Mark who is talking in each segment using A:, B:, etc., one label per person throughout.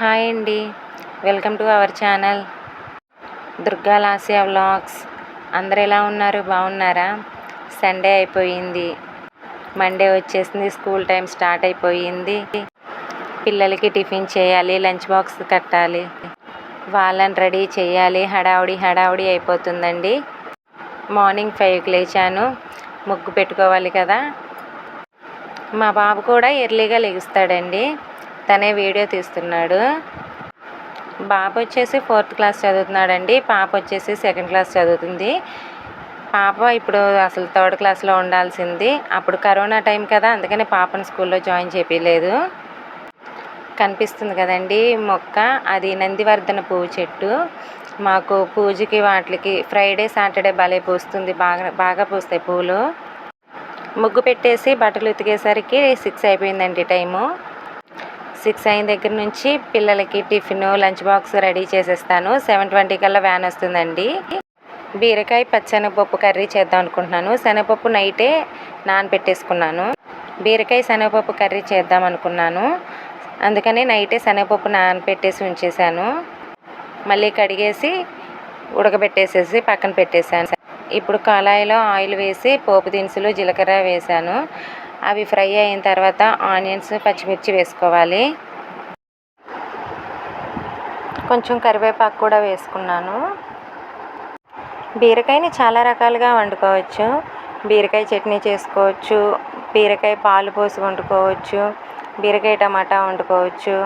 A: Hi అండి. Welcome to our channel. Durga లాసియా vlogs. అందరు ఎలా ఉన్నారు? బాగున్నారా? సండే అయిపోయింది. మండే వచ్చేసింది స్కూల్ టైం స్టార్ట్ అయిపోయింది. పిల్లలకి టిఫిన్ చేయాలి లంచ్ బాక్స్ కట్టాలి. వాళ్ళని రెడీ చేయాలి. హడావుడి హడావుడి అయిపోతుందండి. మార్నింగ్ ఫైవ్కి లేచాను. ముగ్గు పెట్టుకోవాలి కదా. మా బాబు కూడా ఎర్లీగా లెగుస్తాడండి తనే వీడియో తీస్తున్నాడు. బాబు వచ్చేసి ఫోర్త్ క్లాస్ చదువుతున్నాడండి. పాప వచ్చేసి సెకండ్ క్లాస్ చదువుతుంది. పాప ఇప్పుడు అసలు థర్డ్ క్లాస్లో ఉండాల్సింది. అప్పుడు కరోనా టైం కదా అందుకని పాపను స్కూల్లో జాయిన్ చేయలేదు కనిపిస్తుంది కదండి మొక్క. అది నందివర్ధన పువ్వు చెట్టు. మాకు పూజకి వాటికి ఫ్రైడే సాటర్డే భలే పూస్తుంది. బాగా బాగా పూస్తాయి పూలు. ముగ్గు పెట్టేసి బట్టలు ఉతికేసరికి సిక్స్ అయిపోయిందండి టైము. సిక్స్ అయిన దగ్గర నుంచి పిల్లలకి టిఫిన్ లంచ్ బాక్స్ రెడీ చేసేస్తాను. సెవెన్ ట్వంటీ కల్లా వ్యాన్ వస్తుందండి. బీరకాయ పచ్చనపప్పు కర్రీ చేద్దాం అనుకుంటున్నాను. శనగపప్పు నైటే నానబెట్టేసుకున్నాను బీరకాయ శనగపప్పు కర్రీ చేద్దాం అనుకున్నాను. అందుకని నైటే శనగపప్పు నానబెట్టేసి ఉంచేసాను మళ్ళీ కడిగేసి ఉడకబెట్టేసేసి పక్కన పెట్టేశాను. ఇప్పుడు కళాయిలో ఆయిల్ వేసి పోపు దినుసులు జీలకర్ర వేసాను అవి ఫ్రై అయిన తర్వాత ఆనియన్స్ పచ్చిమిర్చి వేసుకోవాలి. కొంచెం కరివేపాకు కూడా వేసుకున్నాను. బీరకాయని చాలా రకాలుగా వండుకోవచ్చు. బీరకాయ చట్నీ చేసుకోవచ్చు. బీరకాయ పాలు పోసి వండుకోవచ్చు. బీరకాయ టమాటా వండుకోవచ్చు.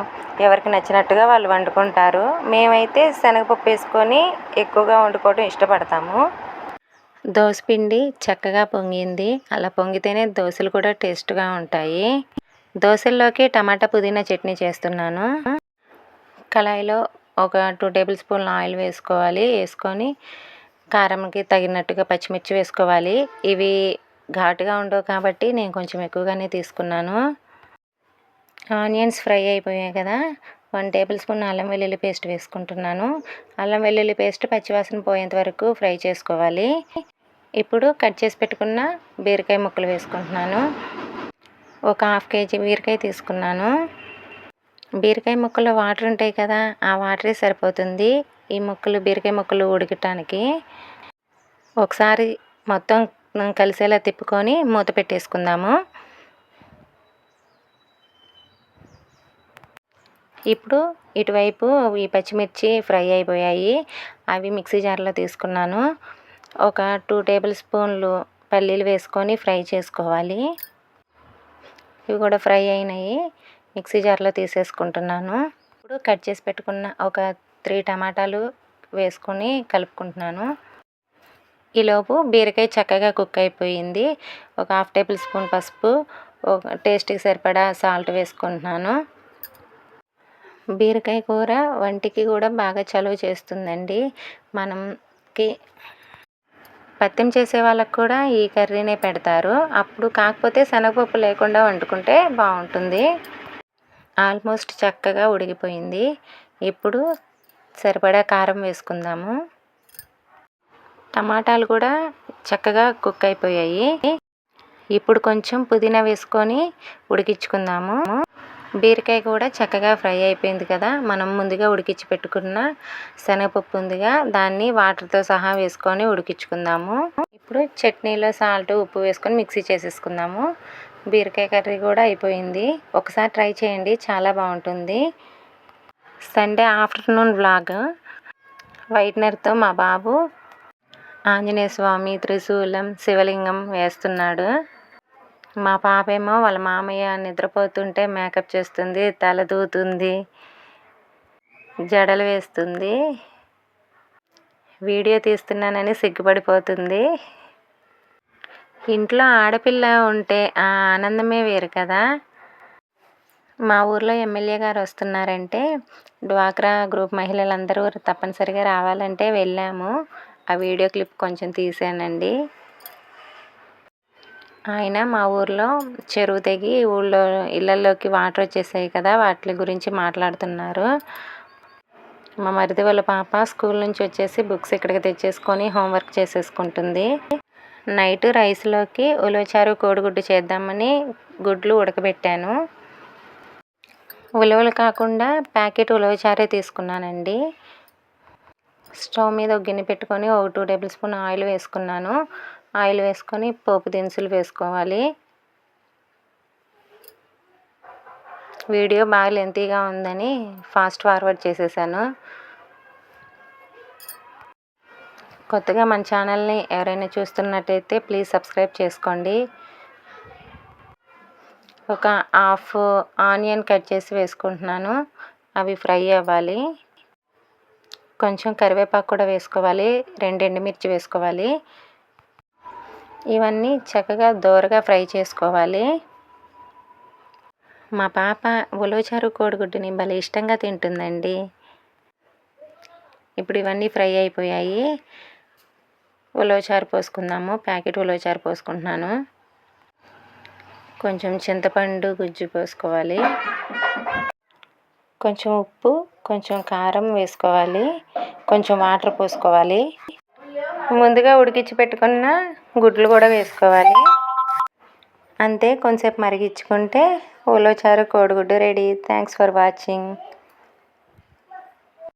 A: ఎవరికి నచ్చినట్టుగా వాళ్ళు వండుకుంటారు. మేమైతే శనగపప్పు వేసుకొని ఎక్కువగా వండుకోవడం ఇష్టపడతాము. పిండి చక్కగా పొంగింది. అలా పొంగితేనే దోశలు కూడా టేస్ట్గా ఉంటాయి. దోశల్లోకి టమాటా పుదీనా చట్నీ చేస్తున్నాను. కళాయిలో ఒక టూ టేబుల్ స్పూన్ల ఆయిల్ వేసుకోవాలి. వేసుకొని కారంకి తగినట్టుగా పచ్చిమిర్చి వేసుకోవాలి. ఇవి ఘాటుగా ఉండవు కాబట్టి నేను కొంచెం ఎక్కువగానే తీసుకున్నాను. ఆనియన్స్ ఫ్రై అయిపోయాయి కదా. వన్ టేబుల్ స్పూన్ అల్లం వెల్లుల్లి పేస్ట్ వేసుకుంటున్నాను. అల్లం వెల్లుల్లి పేస్ట్ పచ్చివాసన పోయేంత వరకు ఫ్రై చేసుకోవాలి. ఇప్పుడు కట్ చేసి పెట్టుకున్న బీరకాయ ముక్కలు వేసుకుంటున్నాను. ఒక హాఫ్ కేజీ బీరకాయ తీసుకున్నాను. బీరకాయ ముక్కల్లో వాటర్ ఉంటాయి కదా ఆ వాటరే సరిపోతుంది. ఈ ముక్కలు బీరకాయ ముక్కలు ఉడకటానికి ఒకసారి మొత్తం కలిసేలా తిప్పుకొని మూత పెట్టేసుకుందాము. ఇప్పుడు ఇటువైపు ఈ పచ్చిమిర్చి ఫ్రై అయిపోయాయి. అవి మిక్సీ జార్లో తీసుకున్నాను. ఒక టూ టేబుల్ స్పూన్లు పల్లీలు వేసుకొని ఫ్రై చేసుకోవాలి. ఇవి కూడా ఫ్రై అయినాయి. మిక్సీ జార్లో తీసేసుకుంటున్నాను. ఇప్పుడు కట్ చేసి పెట్టుకున్న ఒక త్రీ టమాటాలు వేసుకొని కలుపుకుంటున్నాను. ఈలోపు బీరకాయ చక్కగా కుక్ అయిపోయింది. ఒక హాఫ్ టేబుల్ స్పూన్ పసుపు ఒక టేస్ట్కి సరిపడా సాల్ట్ వేసుకుంటున్నాను. బీరకాయ కూర వంటికి కూడా బాగా చలువ చేస్తుందండి. మనకి పత్యం చేసే వాళ్ళకు కూడా ఈ కర్రీనే పెడతారు. అప్పుడు కాకపోతే శనగపప్పు లేకుండా వండుకుంటే బాగుంటుంది. ఆల్మోస్ట్ చక్కగా ఉడికిపోయింది. ఇప్పుడు సరిపడా కారం వేసుకుందాము. టమాటాలు కూడా చక్కగా కుక్ అయిపోయాయి. ఇప్పుడు కొంచెం పుదీనా వేసుకొని ఉడికించుకుందాము. బీరకాయ కూడా చక్కగా ఫ్రై అయిపోయింది కదా. మనం ముందుగా ఉడికించి పెట్టుకున్న శనగపప్పు ఉందిగా దాన్ని వాటర్తో సహా వేసుకొని ఉడికించుకుందాము. ఇప్పుడు చట్నీలో సాల్ట్ ఉప్పు వేసుకొని మిక్సీ చేసేసుకుందాము. బీరకాయ కర్రీ కూడా అయిపోయింది. ఒకసారి ట్రై చేయండి చాలా బాగుంటుంది. సండే ఆఫ్టర్నూన్ బ్లాగ్ వైట్నర్తో మా బాబు ఆంజనేయ స్వామి త్రిశూలం శివలింగం వేస్తున్నాడు. మా పాప ఏమో వాళ్ళ మామయ్య నిద్రపోతుంటే మేకప్ చేస్తుంది తల దూతుంది జడలు వేస్తుంది. వీడియో తీస్తున్నానని సిగ్గుపడిపోతుంది. ఇంట్లో ఆడపిల్ల ఉంటే ఆ ఆనందమే వేరు కదా. మా ఊర్లో ఎమ్మెల్యే గారు వస్తున్నారంటే డ్వాక్రా గ్రూప్ మహిళలందరూ తప్పనిసరిగా రావాలంటే వెళ్ళాము. ఆ వీడియో క్లిప్ కొంచెం తీసానండి ఆయన మా ఊర్లో చెరువు తెగి ఊళ్ళో ఇళ్ళల్లోకి వాటర్ వచ్చేసాయి కదా వాటి గురించి మాట్లాడుతున్నారు. మా మరిది వాళ్ళ పాప స్కూల్ నుంచి వచ్చేసి బుక్స్ ఇక్కడికి తెచ్చేసుకొని హోంవర్క్ చేసేసుకుంటుంది. నైట్ రైస్లోకి ఉలవచారు కోడిగుడ్డు చేద్దామని గుడ్లు ఉడకబెట్టాను. ఉలవలు కాకుండా ప్యాకెట్ ఉలవచారే తీసుకున్నానండి. స్టవ్ మీద ఒక గిన్నె పెట్టుకొని ఒక టూ టేబుల్ స్పూన్ ఆయిల్ వేసుకున్నాను. ఆయిల్ వేసుకొని పోపు దినుసులు వేసుకోవాలి. వీడియో బాగా లెంతీగా ఉందని ఫాస్ట్ ఫార్వర్డ్ చేసేసాను. కొత్తగా మన ఛానల్ని ఎవరైనా చూస్తున్నట్టయితే ప్లీజ్ సబ్స్క్రైబ్ చేసుకోండి. ఒక హాఫ్ ఆనియన్ కట్ చేసి వేసుకుంటున్నాను. అవి ఫ్రై అవ్వాలి. కొంచెం కరివేపాకు కూడా వేసుకోవాలి. రెండు ఎండుమిర్చి వేసుకోవాలి. ఇవన్నీ చక్కగా దోరగా ఫ్రై చేసుకోవాలి. మా పాప ఉలవచారు కోడిగుడ్డుని భలే ఇష్టంగా తింటుందండి. ఇప్పుడు ఇవన్నీ ఫ్రై అయిపోయాయి. ఉలవచారు పోసుకుందాము. ప్యాకెట్ ఉలవచారు పోసుకుంటున్నాను. కొంచెం చింతపండు గుజ్జు పోసుకోవాలి. కొంచెం ఉప్పు కొంచెం కారం వేసుకోవాలి. కొంచెం వాటర్ పోసుకోవాలి. ముందుగా ఉడికించి పెట్టుకున్న గుడ్లు కూడా వేసుకోవాలి. అంతే కొంచెంసేపు మరిగించుకుంటే ఉలవచారు కోడిగుడ్డు రెడీ. Thanks for watching